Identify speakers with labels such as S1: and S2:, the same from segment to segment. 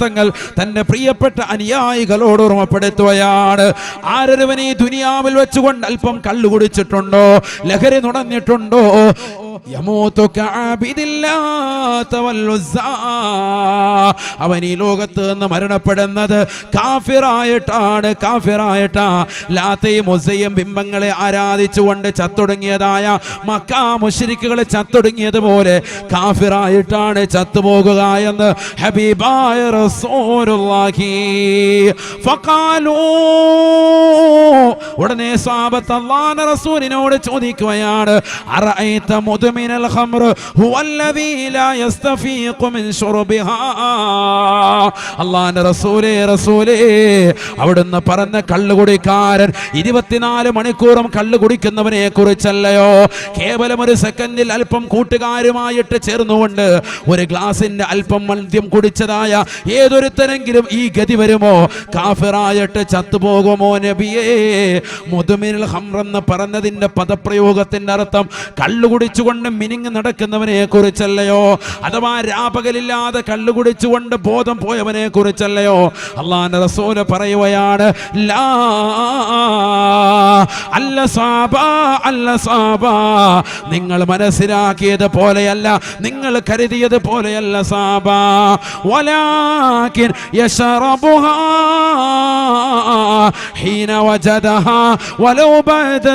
S1: തങ്ങൾ തന്റെ പ്രിയപ്പെട്ട അനുയായികളോട് ഓർമ്മപ്പെടുത്തുകയാണ് ആരൊരുവനെ ദുനിയാവിൽ വെച്ചുകൊണ്ട് അല്പം കള്ളു കുടിച്ചിട്ടുണ്ടോ? ലഹരി നുണഞ്ഞിട്ടുണ്ടോ? അവൻ ഈ ലോകത്ത് നിന്ന് മരണപ്പെടുന്നത് കാഫിറായിട്ടാണ് കാഫിറായിട്ടാ. ലാത്തയും ഒസയും ബിംബങ്ങളെ ആരാധിച്ചുകൊണ്ട് ചത്തുടങ്ങിയതായ മക്കാ മുശ്രിക്കുകളെ ചത്തുടങ്ങിയതുപോലെ കാഫിറായിട്ടാണ് ചത്തുപോകുക എന്ന് ഹബീബായ റസൂലുള്ളാഹി. ഫഖാലൂ. ഉടനെ സ്വാബത്ത് അള്ളാഹുവിന്റെ റസൂലിനോട് ചോദിക്കുകയാണ് അറഅയ്ത മുദ്മിനൽ هو ഹുവല്ലദീ ലാ യസ്തഫീഖു മിൻ شربها. അള്ളാന്റെ റസൂലേ റസൂലേ അവിടുന്ന് പറഞ്ഞ കള്ളുകുടിക്കാരൻ ഇരുപത്തിനാല് മണിക്കൂറും കള്ളു കുടിക്കുന്നവനെ കുറിച്ചല്ലയോ കേവലം ഒരു സെക്കൻഡിൽ അല്പം കൂട്ടുകാരുമായിട്ട് ചേർന്നുകൊണ്ട് ഒരു ഗ്ലാസിന്റെ അല്പം മദ്യം കുടിച്ചതായ ഏതൊരുത്തരെങ്കിലും ഈ ഗതി വരുമോ? കാഫിറായിട്ട് ചത്തുപോകുമോ നബിയേ? മുതുമിനിൽ ഹംറെന്ന് പറഞ്ഞതിന്റെ പദപ്രയോഗത്തിന്റെ അർത്ഥം കള്ളു കുടിച്ചുകൊണ്ട് മിനിങ് നടക്കുന്നവനെ കുറിച്ചല്ലയോ അഥവാ രാപകലില്ലാതെ കള്ളു കുടിച്ചുകൊണ്ട് ബോധം പോയവനെ കുറിച്ചല്ലയോ അള്ളാന്റെ റസൂൽ പറയുകയാണ് ലാ അല്ല സാബാ അല്ല സാബാ. നിങ്ങൾ മനസ്സിലാക്കിയത് പോലെയല്ല നിങ്ങൾ കരുതിയത് പോലെയല്ല സാബാ. യശറബുഹാ ഹീന വലൗ ബഅദ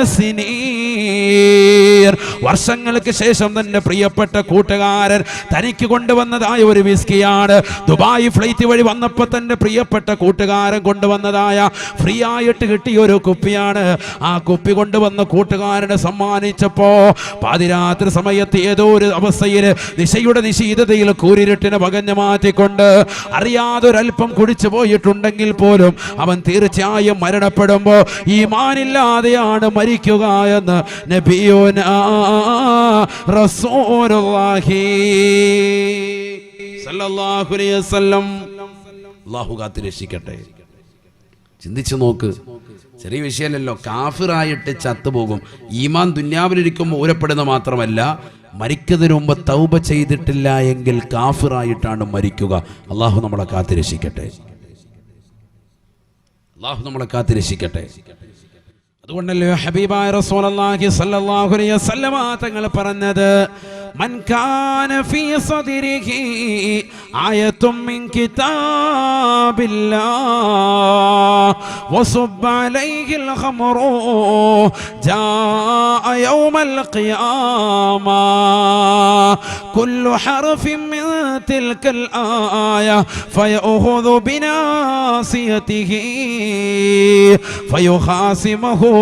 S1: വർഷങ്ങൾക്ക് ശേഷം തന്റെ പ്രിയപ്പെട്ട കൂട്ടുകാരൻ തനിക്ക് കൊണ്ടുവന്നതായ ഒരു വിസ്കിയാണ്. ദുബായ് ഫ്ലൈറ്റ് വഴി വന്നപ്പോൾ തന്റെ പ്രിയപ്പെട്ട കൂട്ടുകാരൻ കൊണ്ടുവന്നതായ ഫ്രീ ആയിട്ട് കിട്ടിയ ഒരു കുപ്പിയാണ്. ആ കുപ്പി കൊണ്ടുവന്ന കൂട്ടുകാരനെ സമ്മാനിച്ചപ്പോ പാതിരാത്രി സമയത്ത് ഏതോ ഒരു അവസ്ഥയിൽ ദിശയുടെ നിശീതതയിൽ കൂരിരുട്ടിനെ പകഞ്ഞു മാറ്റിക്കൊണ്ട് അറിയാതെ ഒരല്പം കുടിച്ചു പോയിട്ടുണ്ടെങ്കിൽ പോലും അവൻ തീർച്ചയായും മരണപ്പെടുമ്പോ ഈ മാനില്ലാതെയാണ് മരിക്കുക എന്ന് നബിയോന റസൂലുള്ളാഹി സല്ലല്ലാഹു അലൈഹി വസല്ലം. അള്ളാഹു കാത്ത് രക്ഷിക്കട്ടെ. ചിന്തിച്ചു നോക്ക്. ചെറിയ വിഷയമല്ലല്ലോ. കാഫിറായിട്ട് ചത്തുപോകും. ഈമാൻ ദുന്യാവിലിരിക്കുമ്പോൾ ഊരപ്പെടുന്ന മാത്രമല്ല മരിക്കുന്നതിന് മുമ്പ് തൗബ ചെയ്തിട്ടില്ല എങ്കിൽ കാഫിറായിട്ടാണ് മരിക്കുക. അള്ളാഹു നമ്മളെ കാത്തിരക്ഷിക്കട്ടെ അള്ളാഹു നമ്മളെ കാത്തിരക്ഷിക്കട്ടെ അതുകൊണ്ടല്ലോ ഹബീബായ റസൂലുള്ളാഹി സ്വല്ലല്ലാഹു അലൈഹി വസല്ലമ തങ്ങൾ പറഞ്ഞത്? മൻ കാന ഫീ സദരിഹി ആയത്തും മിൻ കിതാബില്ലാഹ് വസുബ്ബ അലൈഹിൽ ഖമറു ജാഅ യൗമൽ ഖിയാമ കുല്ലു ഹർഫിൻ മിൻ തിൽക്കൽ ആയ ഫയഖുദു ബിനാസിയതിഹി ഫയുഖാസിമഹു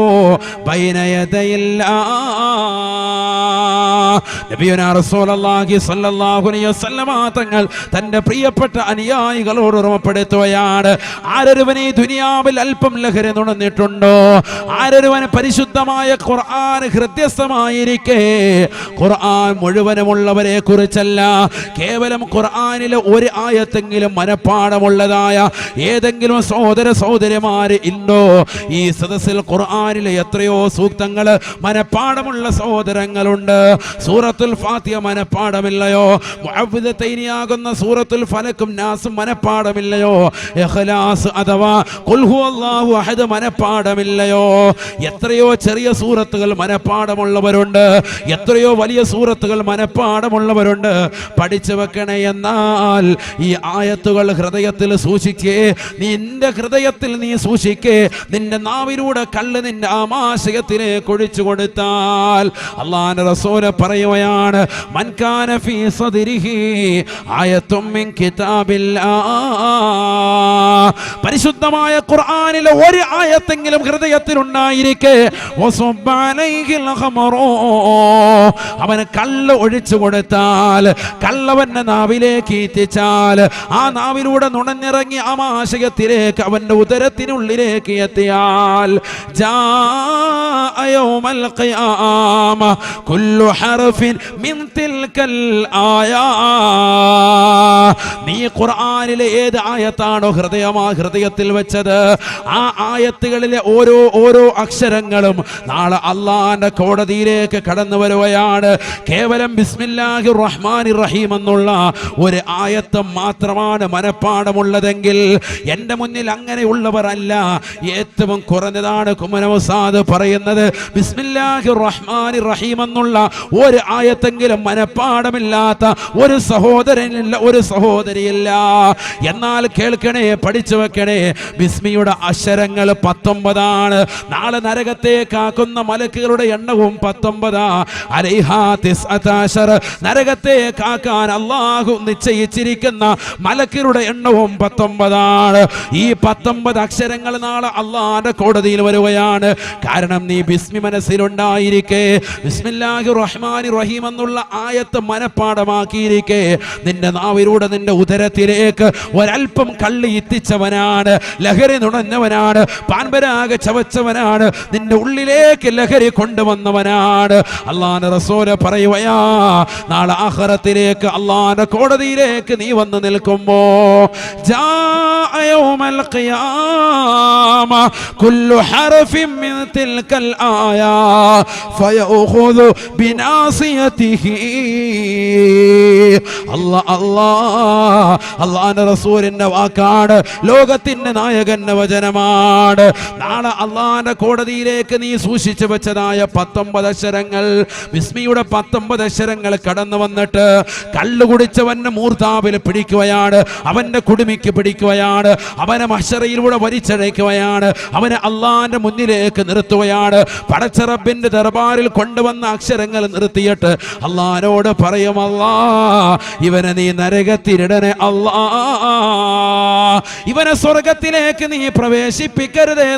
S1: ബൈന യദയില്ലാ നബിയുനാ റസൂലുള്ളാഹി സ്വല്ലല്ലാഹു അലൈഹി വസല്ലമ തങ്ങൾ തന്റെ പ്രിയപ്പെട്ട അനുയായികളോട് ഓർമ്മപ്പെടുത്തുകയാണ് ആരൊരുവനെ ദുനിയാവിൽ അല്പം ലഹരി നുണന്നിട്ടുണ്ടോ? ആരൊരുവന് പരിശുദ്ധമായ ഖുർആൻ ഹൃദ്യസ്ഥമായിരിക്കെ? ഖുർആൻ മുഴുവനുമുള്ളവരെ കുറിച്ചല്ല കേവലം ഖുർആനിലെ ഒരു ആയത്തെങ്കിലും മനഃപ്പാടമുള്ളതായ ഏതെങ്കിലും സഹോദര സഹോദരിമാര് ഇണ്ടോ? ഈ സദസ്സിൽ ഖുർആനിലെ എത്രയോ സൂക്തങ്ങൾ മനഃപ്പാടമുള്ള സഹോദരങ്ങളുണ്ട്. സൂറത്തുൽ ഫാത്തിഹ മനഃപ്പാടമില്ലയോ മുഅവ്വിദത്തൈനിയാകുന്ന സൂറത്തുൽ ഫലക്കും നാസും മനഃപ്പാടമില്ലയോ ഇഖ്ലാസ് അഥവാ ഖുൽ ഹുവല്ലാഹു അഹദ് മനഃപ്പാടമില്ലയോ എത്രയോ ചെറിയ സൂറത്തുകൾ മനഃപ്പാടമുള്ളവരുണ്ട് എത്രയോ വലിയ സൂറത്തുകൾ മനഃപ്പാടമുള്ളവരുണ്ട് പഠിച്ചു വെക്കണേ എന്നാൽ ഈ ആയത്തുകൾ ഹൃദയത്തിൽ സൂക്ഷിക്കേ. നിന്റെ ഹൃദയത്തിൽ നീ സൂക്ഷിക്കേ. നിന്റെ നാവിലൂടെ കള്ള് നിന്റെ ആമാശയത്തിലേക്ക് ഒഴിച്ചു കൊടുത്താൽ അള്ളാൻ റസോല പറയുകയാണ് പറയുകയാണ് മൻകാന ഫീ സദിരിഹി പരിശുദ്ധമായ ഖുർആനിലെ ഒരു ആയത്തെങ്കിലും ഹൃദയത്തിൽ ഉണ്ടായിരിക്കെ അവന് കല്ല് ഒഴിച്ചു കൊടുത്താൽ കല്ലവന്റെ നാവിലേക്ക് എത്തിച്ചാൽ ആ നാവിലൂടെ നുണഞ്ഞിറങ്ങി ആ മാശകത്തിലേക്ക് അവന്റെ ഉദരത്തിനുള്ളിലേക്ക് എത്തിയാൽ ജാ യൗമൽ ഖിയാമ നീ ഖുർആനിലെ ഏത് ആയത്താണോ ഹൃദയമാ ഹൃദയത്തിൽ വെച്ചത്? ആ ആയത്തുകളിലെ ഓരോ ഓരോ അക്ഷരങ്ങളും നാളെ അള്ളാന്റെ കോടതിയിലേക്ക് കടന്നു വരുകയാണ്. കേവലം ബിസ്മില്ലാഹി റഹ്മാൻ റഹീം എന്നുള്ള ഒരു ആയത്ത് മാത്രമാണ് മനഃപ്പാടമുള്ളതെങ്കിൽ എന്റെ മുന്നിൽ അങ്ങനെയുള്ളവരല്ല. ഏറ്റവും കുറഞ്ഞതാണ് കുമനവസാദ് പറയുന്നത് ബിസ്മില്ലാഹി റഹ്മാൻ റഹീം എന്നുള്ള ഒരു ആയത്തെങ്കിലും മനഃപ്പാടമില്ലാത്ത ഒരു സഹോദരനില്ല ഒരു സഹോദരിയില്ല. എന്നാൽ കേൾക്കണേ പഠിച്ചു വെക്കണേ ബിസ്മിയുടെ അക്ഷരങ്ങൾ പത്തൊമ്പതാണ്. നാളെ നരകത്തെ കാക്കുന്ന മലക്കുകളുടെ എണ്ണവും പത്തൊമ്പതാ. അലൈഹാ തിസ്അതാശർ. നരകത്തെ കാക്കാൻ അള്ളാഹു നിശ്ചയിച്ചിരിക്കുന്ന മലക്കുകളുടെ എണ്ണവും പത്തൊമ്പതാണ്. ഈ പത്തൊമ്പത് അക്ഷരങ്ങൾ നാളെ അള്ളാന്റെ കോടതിയിൽ വരികയാണ്. കാരണം നീ ബിസ്മി മനസ്സിലുണ്ടായിരിക്കേ. ബിസ്മില്ലാഹി റഹ്മാനി റഹീം എന്നുള്ള ആയത്ത് മനഃപ്പാടമാക്കിയിരിക്കെ നിന്റെ നാവിലൂടെ നിന്റെ ഉദരത്തിലേക്ക് ഒരല്പം കള്ളി എത്തിച്ചവനാണ് ലഹരി നുണഞ്ഞവനാണ് പാൻപരാഗ ചവച്ചവനാണ് നിന്റെ ഉള്ളിലേക്ക് ലഹരി കൊണ്ടുവന്നവനാണ് അള്ളാന്റെ റസൂല് പറയുകയാ നാളെ ആഖിറത്തിലേക്ക് അള്ളാന്റെ കോടതിയിലേക്ക് നീ വന്ന് നിൽക്കുമ്പോ جاء يوم القيامة كل حرف من تلك الآية فيأخذ بناصيته الله الله അള്ളാന്റെ റസൂലിന്റെ വാക്കാണ്. ലോകത്തിന്റെ നായകന്റെ വചനമാണ്. നാളെ അള്ളാന്റെ കോടതിയിലേക്ക് നീ സൂക്ഷിച്ചു വെച്ചതായ പത്തൊമ്പത് അക്ഷരങ്ങൾ വിസ്മിയുടെ പത്തൊമ്പത് അക്ഷരങ്ങൾ കടന്നു വന്നിട്ട് കള്ളു കുടിച്ചവന്റെ മൂർത്താവിൽ പിടിക്കുകയാണ് അവന്റെ കുടുമിക്ക് പിടിക്കുകയാണ് അവനെ മഷറയിലൂടെ വലിച്ചഴയ്ക്കുകയാണ് അവനെ അള്ളാന്റെ മുന്നിലേക്ക് നിർത്തുകയാണ്. പടച്ചറബിന്റെ ദർബാറിൽ കൊണ്ടുവന്ന അക്ഷരങ്ങൾ നിർത്തിയിട്ട് അള്ളഹാനോട് പറയും അല്ലാ ഇവനെ നീ നരകത്തിനിടനെ അല്ലാ ഇവനെ സ്വർഗത്തിലേക്ക് നീ പ്രവേശിപ്പിക്കരുതേ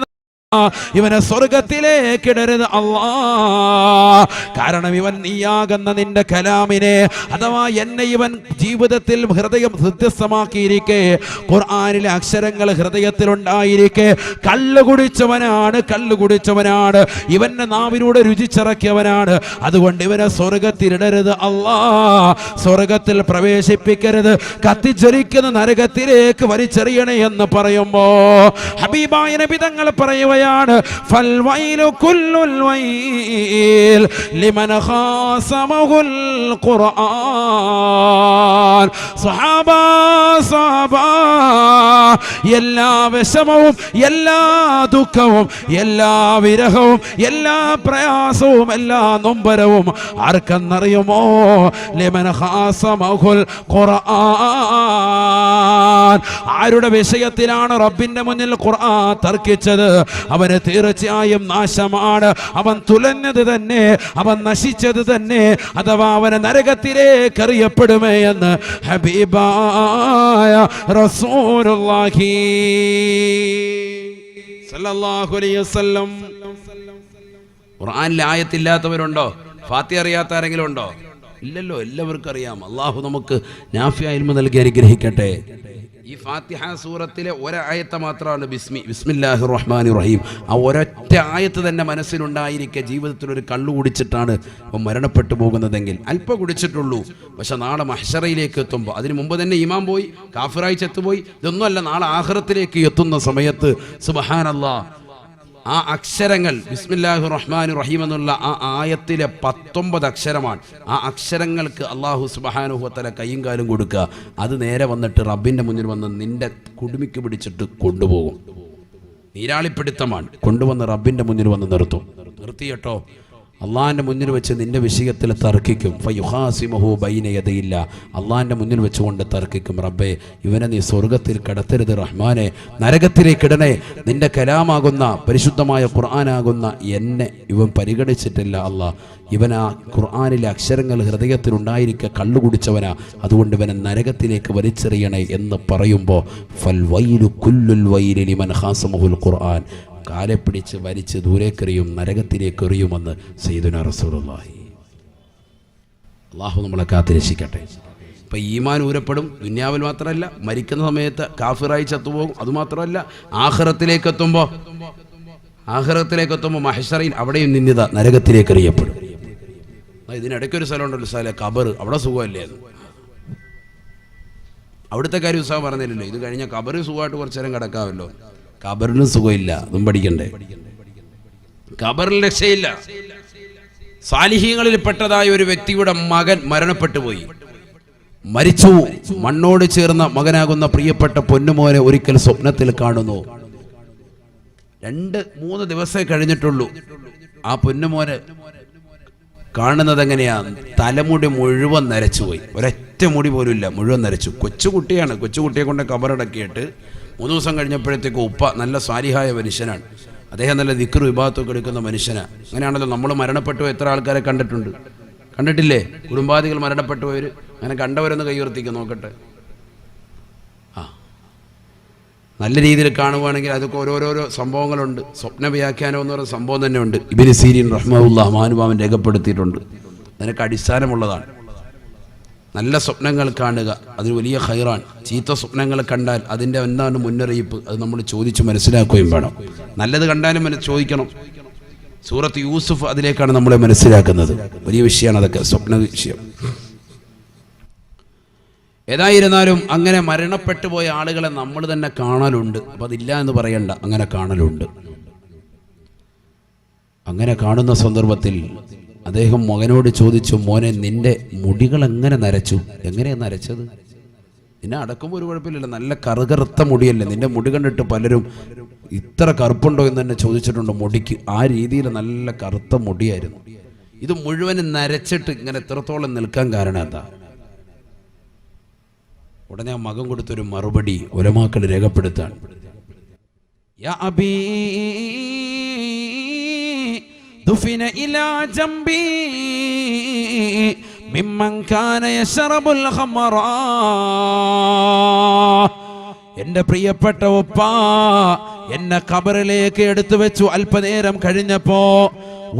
S1: ഇവനെ സ്വർഗത്തിലേക്ക് ഇടരുത് അള്ളാ കാരണം ഇവൻ നീയാകുന്ന നിന്റെ കലാമിനെ അഥവാ എന്നെ ഇവൻ ജീവിതത്തിൽ ഹൃദയം ഹൃദ്യസ്ഥമാക്കിയിരിക്കെ ഖുർആാനിലെ അക്ഷരങ്ങൾ ഹൃദയത്തിലുണ്ടായിരിക്കെ കല്ല് കുടിച്ചവനാണ് കല്ല് കുടിച്ചവനാണ്. ഇവന്റെ നാവിലൂടെ രുചിച്ചിറക്കിയവനാണ്. അതുകൊണ്ട് ഇവനെ സ്വർഗത്തിലിടരുത് അള്ളാ സ്വർഗത്തിൽ പ്രവേശിപ്പിക്കരുത്. കത്തിച്ചൊരിക്കുന്ന നരകത്തിലേക്ക് വലിച്ചെറിയണേ എന്ന് പറയുമ്പോ ഹബീബായ പിതങ്ങൾ തങ്ങൾ പറയുകയാണ് എല്ലാ വിഷമവും എല്ലാ ദുഃഖവും എല്ലാ വിരഹവും എല്ലാ പ്രയാസവും എല്ലാ നൊമ്പരവും ആർക്കെന്നറിയുമോ? ലിമൻ ഖാസമഹുൽ ഖുർആൻ. ആരുടെ വിഷയത്തിലാണ് റബ്ബിന്റെ മുന്നിൽ ഖുർആൻ തർക്കിച്ചത്? അവന് തീർച്ചയായും നാശമാണ്. അവൻ തുലഞ്ഞത് തന്നെ അവൻ നശിച്ചത് തന്നെ അഥവാ അവന് നരകത്തിലേക്ക് അറിയപ്പെടുമേ എന്ന് ഹബീബായ റസൂലുള്ളാഹി അലൈഹി വസല്ലം. ഖുർആനിൽ ആയത്തില്ലാത്തവരുണ്ടോ? ഫാത്തി അറിയാത്ത ആരെങ്കിലും ഉണ്ടോ? ഇല്ലല്ലോ എല്ലാവർക്കും അറിയാം. അള്ളാഹു നമുക്ക് നാഫിയ നൽകി അനുഗ്രഹിക്കട്ടെ. ഈ ഫാത്തിഹ സൂറത്തിലെ ഒരായത്ത് മാത്രമാണ് ബിസ്മി ബിസ്മില്ലാഹി റഹ്മാനി റഹീം ആ ഒരൊറ്റ ആയത്ത് തന്നെ മനസ്സിലുണ്ടായിരിക്കെ ജീവിതത്തിൽ ഒരു കള്ളു കുടിച്ചിട്ടാണ് ഇപ്പം മരണപ്പെട്ടു പോകുന്നതെങ്കിൽ. അല്പം കുടിച്ചിട്ടുള്ളൂ. പക്ഷെ നാളെ മഹ്ഷറയിലേക്ക് എത്തുമ്പോൾ അതിന് മുമ്പ് തന്നെ ഇമാം പോയി കാഫിറായി ചെത്തുപോയി ഇതൊന്നുമല്ല നാളെ ആഹ്റത്തിലേക്ക് എത്തുന്ന സമയത്ത് സുബഹാനല്ലാ ആ അക്ഷരങ്ങൾ ബിസ്മില്ലാഹു റഹ്മാൻ റഹീം എന്നുള്ള ആ ആയത്തിലെ പത്തൊമ്പത് അക്ഷരമാണ്. ആ അക്ഷരങ്ങൾക്ക് അള്ളാഹു സുബാനുഹത്തല കൈയും കാലും കൊടുക്കുക. അത് നേരെ വന്നിട്ട് റബ്ബിന്റെ മുന്നിൽ വന്ന് നിന്റെ കുടുമിക്ക് പിടിച്ചിട്ട് കൊണ്ടുപോകും. നീരാളിപ്പിടുത്തമാണ്. കൊണ്ടുവന്ന് റബ്ബിന്റെ മുന്നിൽ വന്ന് നിർത്തും. നിർത്തിയട്ടോ? അള്ളാഹിന്റെ മുന്നിൽ വെച്ച് നിന്റെ വിഷയത്തിൽ തർക്കിക്കും. ഫയുഹാസിമഹു ബൈനയതയില്ല അള്ളാഹിന്റെ മുന്നിൽ വെച്ചുകൊണ്ട് തർക്കിക്കും. റബ്ബേ ഇവനെ നീ സ്വർഗത്തിൽ കടത്തരുത് റഹ്മാനെ. നരകത്തിലേക്ക് ഇടണേ. നിന്റെ കലാമാകുന്ന പരിശുദ്ധമായ ഖുർആനാകുന്ന എന്നെ ഇവൻ പരിഗണിച്ചിട്ടില്ല അള്ളാഹ് ഇവൻ ആ ഖുർആാനിലെ അക്ഷരങ്ങൾ ഹൃദയത്തിൽ ഉണ്ടായിരിക്കെ കള്ളു കുടിച്ചവനാ. അതുകൊണ്ട് ഇവനെ നരകത്തിലേക്ക് വലിച്ചെറിയണേ എന്ന് പറയുമ്പോൾ ഫൽ വൈലു കുല്ലുൽ വൈലിമൻ ഹാസമുഹുൽ ഖുർആൻ. കാലെ പിടിച്ച് വലിച്ച് ദൂരേക്കെറിയും നരകത്തിലേക്ക് എറിയുമെന്ന് സയ്യിദുന റസൂലുള്ളാഹി. അള്ളാഹു നമ്മളെ കാത്തിരക്ഷിക്കട്ടെ
S2: ഇപ്പം ഈമാൻ ഊരപ്പെടും ദുന്യാവിൽ മാത്രമല്ല മരിക്കുന്ന സമയത്ത് കാഫിറായി ചത്തുപോകും അതുമാത്രമല്ല ആഹ്റത്തിലേക്ക് എത്തുമ്പോൾ ആഹ്റത്തിലേക്ക് എത്തുമ്പോൾ മഹഷറയിൽ അവിടെയും നിന്ദിത നരകത്തിലേക്ക് എറിയപ്പെടും ആ, ഇതിനിടയ്ക്കൊരു സ്ഥലമുണ്ടല്ലോ സ്ഥലം കബർ അവിടെ സുഖമല്ലേ അവിടുത്തെ കാര്യം ഉത്സാഹം പറഞ്ഞില്ലല്ലോ ഇത് കഴിഞ്ഞ കബർ സുഖമായിട്ട് കുറച്ചു നേരം കിടക്കാമല്ലോ. കബറിനും സുഖമില്ല അതും പഠിക്കണ്ടേ? കബറിൽ രക്ഷയില്ല. സാലിഹ്യങ്ങളിൽ പെട്ടതായ ഒരു വ്യക്തിയുടെ മകൻ മരണപ്പെട്ടു പോയി. മരിച്ചു. മണ്ണോട് ചേർന്ന മകനാകുന്ന പ്രിയപ്പെട്ട പൊന്നുമോനെ ഒരിക്കൽ സ്വപ്നത്തിൽ കാണുന്നു. രണ്ട് മൂന്ന് ദിവസമേ കഴിഞ്ഞിട്ടുള്ളൂ. ആ പൊന്നുമോനെ കാണുന്നത് എങ്ങനെയാ? തലമുടി മുഴുവൻ നരച്ചുപോയി. ഒരൊറ്റ മുടി പോലും ഇല്ല മുഴുവൻ നരച്ചു. കൊച്ചുകുട്ടിയാണ്. കൊച്ചുകുട്ടിയെ കൊണ്ട് കബറടക്കിയിട്ട് മൂന്ന് ദിവസം കഴിഞ്ഞപ്പോഴത്തേക്ക് ഉപ്പ നല്ല സ്വാരിഹായ മനുഷ്യനാണ്. അദ്ദേഹം നല്ല ദിക്കർ വിഭാഗത്തൊക്കെ എടുക്കുന്ന മനുഷ്യനാണ് അങ്ങനെയാണല്ലോ നമ്മൾ മരണപ്പെട്ടു എത്ര ആൾക്കാരെ കണ്ടിട്ടുണ്ട്. കണ്ടിട്ടില്ലേ? കുടുംബാദികൾ മരണപ്പെട്ടു പോയവർ അങ്ങനെ കണ്ടവരൊന്ന് കൈവർത്തിക്കുക നോക്കട്ടെ. ആ. നല്ല രീതിയിൽ കാണുവാണെങ്കിൽ അതൊക്കെ ഓരോരോരോ സംഭവങ്ങളുണ്ട്. സ്വപ്ന വ്യാഖ്യാനം എന്ന് പറയുന്ന സംഭവം തന്നെ ഉണ്ട് ഇബിന് സീരിൻ റഹ്മുല്ല മഹാനുഭാവൻ രേഖപ്പെടുത്തിയിട്ടുണ്ട്. അതിനൊക്കെ അടിസ്ഥാനമുള്ളതാണ്. നല്ല സ്വപ്നങ്ങൾ കാണുക. അതിന് വലിയ ഹൈറാണ് ചീത്ത സ്വപ്നങ്ങൾ കണ്ടാൽ അതിന്റെ എന്താണ് മുന്നറിയിപ്പ്? അത് നമ്മൾ ചോദിച്ച് മനസ്സിലാക്കുകയും വേണം. നല്ലത് കണ്ടാലും മനസ്സ് ചോദിക്കണം. സൂറത്ത് യൂസുഫ് അതിലേക്കാണ് നമ്മളെ മനസ്സിലാക്കുന്നത്. വലിയ വിഷയമാണ് അതൊക്കെ സ്വപ്ന വിഷയം. ഏതായിരുന്നാലും അങ്ങനെ മരണപ്പെട്ടു പോയ ആളുകളെ നമ്മൾ തന്നെ കാണലുണ്ട്. അപ്പം അതില്ല എന്ന് പറയണ്ട. അങ്ങനെ കാണലുണ്ട്. അങ്ങനെ കാണുന്ന സന്ദർഭത്തിൽ അദ്ദേഹം മകനോട് ചോദിച്ചു മോനെ നിന്റെ മുടികൾ എങ്ങനെ നരച്ചു? എങ്ങനെയാണ് നരച്ചത്? നിന്നെ അടക്കുമ്പോൾ ഒരു കുഴപ്പമില്ലല്ലോ നല്ല കറുകറുത്ത മുടിയല്ലേ? നിന്റെ മുടി കണ്ടിട്ട് പലരും ഇത്ര കറുപ്പുണ്ടോ എന്ന് തന്നെ ചോദിച്ചിട്ടുണ്ട് മുടിക്ക്. ആ രീതിയിൽ നല്ല കറുത്ത മുടിയായിരുന്നു. ഇത് മുഴുവനും നരച്ചിട്ട് ഇങ്ങനെ എത്രത്തോളം നിൽക്കാൻ കാരണം എന്താ ഉടനെ ആ മകൻ കൊടുത്തൊരു മറുപടി
S1: ഒരമാക്കൾ രേഖപ്പെടുത്താൻ. دفن إلى جنبي ممن كان يشرب الخمر എന്റെ പ്രിയപ്പെട്ട ഉപ്പ എന്നെ കബറിലേക്ക് എടുത്തു വെച്ചു അല്പനേരം കഴിഞ്ഞപ്പോ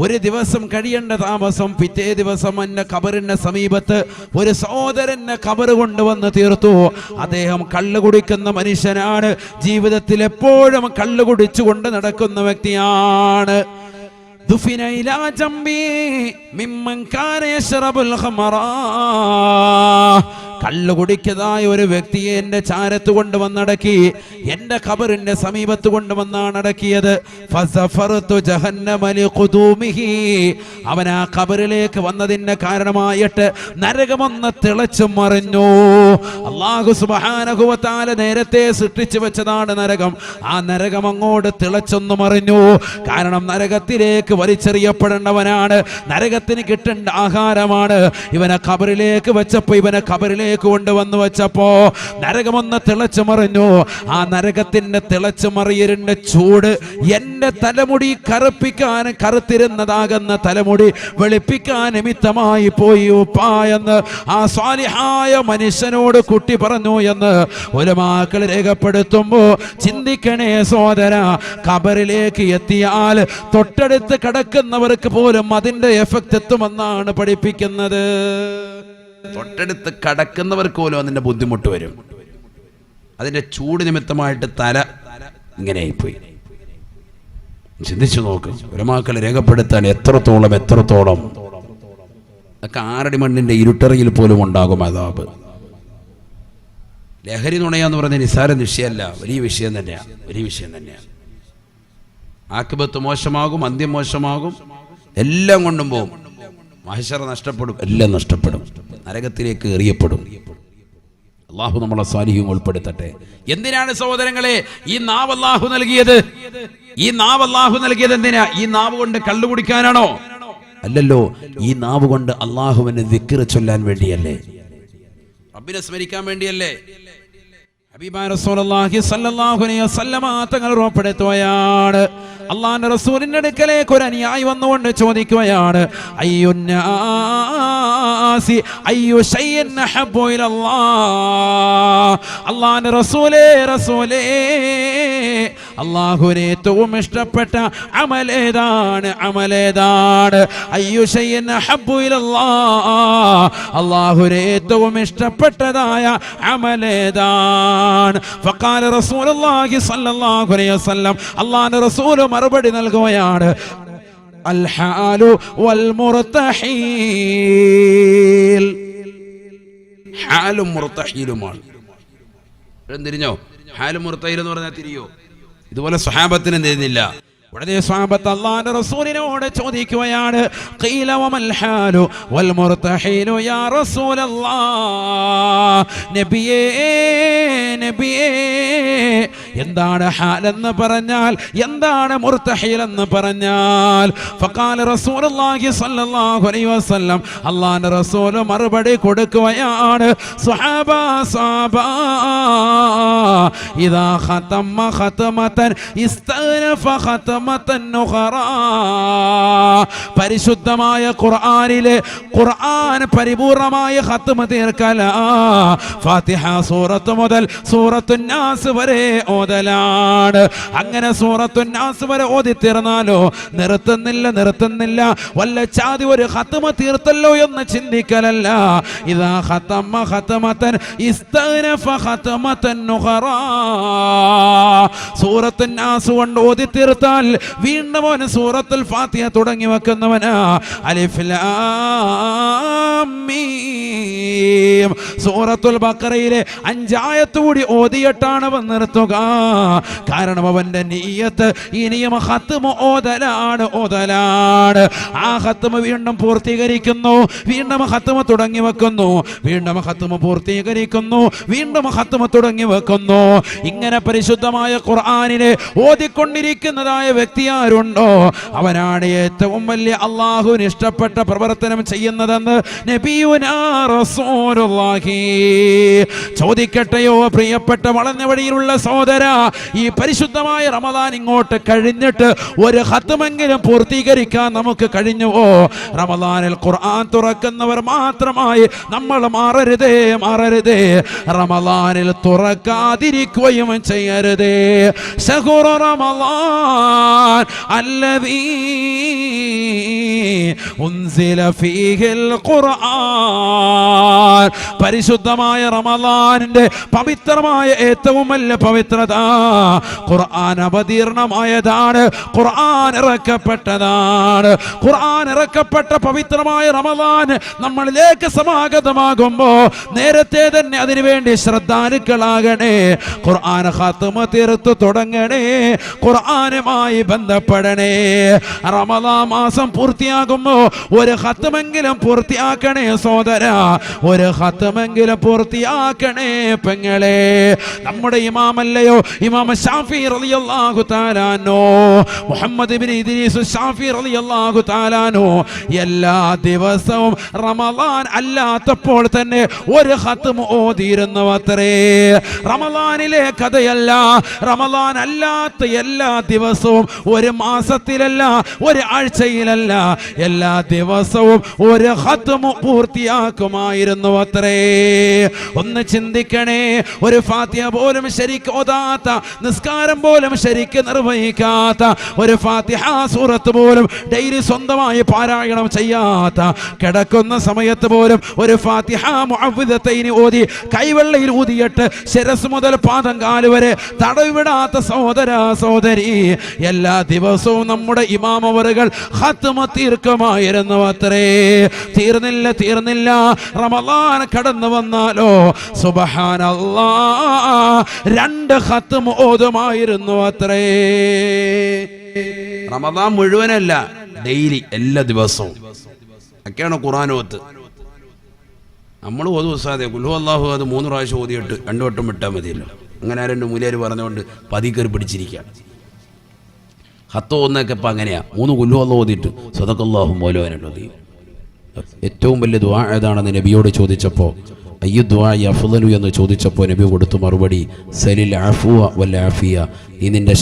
S1: ഒരു ദിവസം കഴിയേണ്ട താമസം പിറ്റേ ദിവസം എന്നെ കബറിന്റെ സമീപത്ത് ഒരു സഹോദരനെ കബറ് കൊണ്ടുവന്ന് തീർത്തു അദ്ദേഹം കള്ളു കുടിക്കുന്ന മനുഷ്യനാണ് ജീവിതത്തിൽ എപ്പോഴും കള്ളു കുടിച്ചുകൊണ്ട് നടക്കുന്ന വ്യക്തിയാണ് دفن إلى جنبي ممن كان يشرب الخمر. കള്ളു കുടിക്കതായ ഒരു വ്യക്തിയെ എന്റെ ചാരത്ത് കൊണ്ടുവന്നടക്കി എന്റെ ഖബറിന്റെ സമീപത്ത് കൊണ്ടുവന്നാണ് അടക്കിയത്. അവൻ ആ ഖബറിലേക്ക് വന്നതിന്റെ കാരണമായിട്ട് നരകമൊന്ന് തിളച്ചു മറിഞ്ഞു. അള്ളാഹു സുബാനകുവത്താല നേരത്തെ സൃഷ്ടിച്ചു വെച്ചതാണ് നരകം. ആ നരകം അങ്ങോട്ട് തിളച്ചൊന്ന് മറിഞ്ഞു. കാരണം നരകത്തിലേക്ക് വലിച്ചെറിയപ്പെടേണ്ടവനാണ്. നരകത്തിന് കിട്ടേണ്ട ആഹാരമാണ്. ഇവനെ ഖബറിലേക്ക് വെച്ചപ്പോ ഇവനെ ഖബറിലേക്ക് കൊണ്ടുവന്ന് വെച്ചപ്പോ നരകമൊന്ന് തിളച്ചു മറിഞ്ഞു. ആ നരകത്തിന്റെ തിളച്ചു മറിയലിന്റെ ചൂട് എന്റെ തലമുടി കറുപ്പിക്കാൻ കറുത്തിരുന്നതാകുന്ന തലമുടി വെളുപ്പിക്കാൻ നിമിത്തമായി പോയി. ഉപ്പാ എന്ന് ആ സ്വാലിഹായ മനുഷ്യനോട് കുട്ടി പറഞ്ഞു എന്ന് ഒരു മാക്കൾ രേഖപ്പെടുത്തുമ്പോ ചിന്തിക്കണേ സോദര കബറിലേക്ക് എത്തിയാൽ തൊട്ടടുത്ത് കിടക്കുന്നവർക്ക് പോലും അതിന്റെ എഫക്റ്റ് എത്തുമെന്നാണ് പഠിപ്പിക്കുന്നത്.
S2: തൊട്ടടുത്ത് കടക്കുന്നവർക്ക് പോലും അതിന്റെ ബുദ്ധിമുട്ട് വരും. അതിന്റെ ചൂട് നിമിത്തമായിട്ട് തല ഇങ്ങനെയായിപ്പോയി. ചിന്തിച്ചു നോക്ക് ഒരമാക്കൾ രേഖപ്പെടുത്താൻ എത്രത്തോളം എത്രത്തോളം? അതൊക്കെ ആറടി മണ്ണിന്റെ ഇരുട്ടറയിൽ പോലും ഉണ്ടാകും അതാബ് ലഹരി നുണയാന്ന് പറഞ്ഞ നിസ്സാര വിഷയമല്ല വലിയ വിഷയം തന്നെയാണ് വലിയ വിഷയം തന്നെയാണ് ആക്കിബത്ത് മോശമാകും അന്ത്യം മോശമാകും എല്ലാം കൊണ്ടും പോകും മഹേശ്വര നഷ്ടപ്പെടും എല്ലാം നഷ്ടപ്പെടും. നരകത്തിലേക്ക് എറിയപ്പെടും. അള്ളാഹു നമ്മളെ സ്വാലിഹ്യം ഉൾപ്പെടുത്തട്ടെ. എന്തിനാണ് സഹോദരങ്ങളെ ഈ നാവ് അള്ളാഹു നൽകിയത്? ഈ നാവ് അള്ളാഹു നൽകിയത് എന്തിനാ? ഈ നാവ് കൊണ്ട് കള്ളു കുടിക്കാനാണോ? അല്ലല്ലോ ഈ നാവ് കൊണ്ട് അള്ളാഹുവിനെ ദിക്കറ് ചൊല്ലാൻ വേണ്ടിയല്ലേ? റബ്ബിനെ സ്മരിക്കാൻ വേണ്ടിയല്ലേ?
S1: ഹബീബ റസൂലുള്ളാഹി സ്വല്ലല്ലാഹു അലൈഹി വസല്ലമ തങ്ങൾ ഉറപ്പെടുത്തുകയാണ്. അള്ളാഹിന്റെ റസൂലിന്റെ അടുക്കലേക്ക് ഒരു അനുയായി വന്നുകൊണ്ട് ചോദിക്കുകയാണ് അള്ളാന്റെ റസൂലേ റസൂലേ അള്ളാഹുവിന് ഏറ്റവും ഇഷ്ടപ്പെട്ട അമലേതാണ് അമലേതാണ് അള്ളാഹുവിന് ഏറ്റവും ഇഷ്ടപ്പെട്ടതായ അമലേതാണ് അള്ളാഹിന്റെ റസൂൽ മറുപടി നൽകുകയാണ്. വൽ
S2: ഹാലും മുറത്തഹീലുമാണ് തിരിഞ്ഞോ ഹാലും മുർത്തഹീൽ എന്ന് പറഞ്ഞാൽ തിരിയോ? ഇതുപോലെ സ്വഹാബത്തിന് തിരിഞ്ഞില്ല
S1: ഉടനെ സ്വാബത്ത് അള്ളാന്റെ റസൂലിനോട് ചോദിക്കുകയാണ്. "ഖീല വമൽ ഹാലു വൽ മുർതഹീലു യാ റസൂലല്ലാഹ്. നബിയേ നബിയേ. എന്താണ് ഹാലെന്ന് പറഞ്ഞാൽ എന്താണ് മുർതഹീൽ എന്ന് പറഞ്ഞാൽ. ഫഖാല റസൂലുള്ളാഹി സ്വല്ലല്ലാഹു അലൈഹി വസല്ലം അള്ളാന്റെ റസൂൽ മറുപടി കൊടുക്കുകയാണ്. സ്വഹാബ സ്വഹാബ ഇദാ ഖതമ ഖതമതൻ ഇസ്തഗ്നഫ ഉഖറാ പരിശുദ്ധമായ ഖുർആാനിലെ ഖുർആൻ പരിപൂർണമായ ഖത്മ തീർക്കല. ഫാത്തിഹ സൂറത്ത് മുതൽ സൂറത്തുന്നാസ് വരെ ഓതലാണ്. അങ്ങനെ സൂറത്തുന്നാസ് വരെ ഓതി തീർന്നാലോ? നിർത്തുന്നില്ല നിർത്തുന്നില്ല. വല്ല ചാതി ഒരു ഖത്മ തീർത്തല്ലോ എന്ന് ചിന്തിക്കലല്ല. ഇതാ ഖതമ ഹത്തമത്തൻ സൂറത്തുന്നാസ് കൊണ്ട് ഓതി തീർത്താൽ വീണ്ടും അവന് സൂറത്തുൽ ഫാത്തിഹ തുടങ്ങി വെക്കുന്നവനാ. അലിഫ് മീം സൂറത്തുൽ ബഖറയിലെ അഞ്ചായത്ത് കൂടി ഓതിയിട്ടാണ് അവൻ നിർത്തുക. കാരണം അവന്റെ നീയത്ത് ഇനിയും ഹത്തുമ ഓതലാണ് ഓതലാണ്. ആ ഹത്തുമ വീണ്ടും പൂർത്തീകരിക്കുന്നു. വീണ്ടും ഹത്തുമ തുടങ്ങി വെക്കുന്നു. വീണ്ടും ഹത്തുമ പൂർത്തീകരിക്കുന്നു. വീണ്ടും ഹത്തുമ തുടങ്ങി വെക്കുന്നു. ഇങ്ങനെ പരിശുദ്ധമായ ഖുർആനിനെ ഓതിക്കൊണ്ടിരിക്കുന്നതായ വ്യക്തി ആരുണ്ടോ? അവനാണ് ഏറ്റവും വലിയ അള്ളാഹുവിന് ഇഷ്ടപ്പെട്ട പ്രവർത്തനം ചെയ്യുന്നതെന്ന് നബിയുനാ ചോദിക്കട്ടെയോ പ്രിയപ്പെട്ട വളഞ്ഞ വഴിയിലുള്ള സഹോദര ഈ പരിശുദ്ധമായ റമദാൻ ഇങ്ങോട്ട് കഴിഞ്ഞിട്ട് ഒരു ഹത്തുമെങ്കിലും പൂർത്തീകരിക്കാൻ നമുക്ക് കഴിഞ്ഞുവോ? റമദാനിൽ ഖുർആൻ തുറക്കുന്നവർ മാത്രമായി നമ്മൾ മാറരുതേ മാറരുതേ. റമദാനിൽ തുറക്കാതിരിക്കുകയും ചെയ്യരുതേ. സഹുറ റമദാൻ ഉൻസില ഖുർആൻ. റമദാൻ. പരിശുദ്ധമായ റമദാനിന്റെ പവിത്രമായ ഏറ്റവും വലിയ പവിത്രത. ഖുർആൻ അവതീർണമായതാണ്. ഖുർആൻ ഇറക്കപ്പെട്ടതാണ്. ഖുർആൻ ഇറക്കപ്പെട്ട പവിത്രമായ റമദാൻ നമ്മളിലേക്ക് സമാഗതമാകുമ്പോൾ നേരത്തെ തന്നെ അതിനുവേണ്ടി ശ്രദ്ധാലുക്കളാകണേ. ഖുർആൻ ഖാത്തുമ തീർത്തു തുടങ്ങണേ. ഖുർആനുമായി ബന്ധപ്പെടണേ. റമദാ മാസം പൂർത്തിയാകുമ്പോ ഒരു ഖത്തുമെങ്കിലും പൂർത്തിയാക്കണേ സോദര ഒരു ഹത്തമെങ്കിലും പൂർത്തിയാക്കണേ പെങ്ങളെ. നമ്മുടെ ഇമാമല്ലയോ? ഇമാമ ഷാഫി റളിയല്ലാഹു താലാനോ മുഹമ്മദ് ഇബ്നു ഇദ്രീസ് ഷാഫി റളിയല്ലാഹു താലാനോ എല്ലാ ദിവസവും റമദാൻ അല്ലാത്തപ്പോൾ തന്നെ ഒരു ഹത്തും ഓതിയിരുന്നു അത്രേ. റമദാനിലെ കഥയല്ല റമദാൻ അല്ലാത്ത എല്ലാ ദിവസവും ഒരു മാസത്തിലല്ല ഒരു ആഴ്ചയിലല്ല എല്ലാ ദിവസവും ഒരു ഹത്തും പൂർത്തിയാക്കുമായിരുന്നു. അത്രേ. ഒന്ന് ചിന്തിക്കണേ ഒരു ഫാത്തിയ പോലും ശരിക്ക് ഓതാത്ത നിസ്കാരം പോലും ശരിക്ക് നിർവഹിക്കാത്ത ഒരു ഫാത്തിഹ സൂറത്ത് പോലും ഡെയിലി സ്വന്തമായി പാരായണം ചെയ്യാത്ത കിടക്കുന്ന സമയത്ത് പോലും ഒരു ഫാത്തിഹ മുഅവ്വിദത്തൈനി ഓതി കൈവെള്ളയിൽ ഊതിയിട്ട് ശിരസ് മുതൽ പാദം കാൽ വരെ തടവിടാത്ത സഹോദര സഹോദരി എല്ലാ ദിവസവും നമ്മുടെ ഇമാമവറുകൾ ഹത്തുമ തീർക്കമായിരുന്നു അത്രേ. തീർന്നില്ല തീർന്നില്ല. റമദാൻ കടന്നു വന്നാലോ? രണ്ട് ഹത്തും ഓതുമായിരുന്നു അത്രേ.
S2: റമദാൻ മുഴുവനല്ല ഡെയിലി എല്ലാ ദിവസവും. ഒക്കെയാണ് ഖുറാനോത്ത് നമ്മൾ ഓതു ഉസ്താദെ കുല്ലു അള്ളാഹു അത് മൂന്ന് പ്രാവശ്യം ഓതിയിട്ട് രണ്ടു വട്ടം വിട്ടാൽ മതിയല്ലോ. അങ്ങനെ രണ്ട് മൂലയർ പറഞ്ഞുകൊണ്ട് പതിക്കറി പിടിച്ചിരിക്കുക ഹത്തോ ഒന്നൊക്കെ ഇപ്പം അങ്ങനെയാണ് മൂന്ന് കുല്ലു അള്ളാഹ് ഓതിയിട്ട് സ്വതക്കല്ലാഹു നീ ഏറ്റവും വലിയ ദ്വാ ഏതാണെന്ന് നബിയോട് ചോദിച്ചപ്പോൾ അയ്യു ദ്വാ അഫ്ലനു എന്ന് ചോദിച്ചപ്പോൾ നബി കൊടുത്തു മറുപടി സലിൽ ആഫുവ വല്ല ആഫിയ. നീ നിന്റെ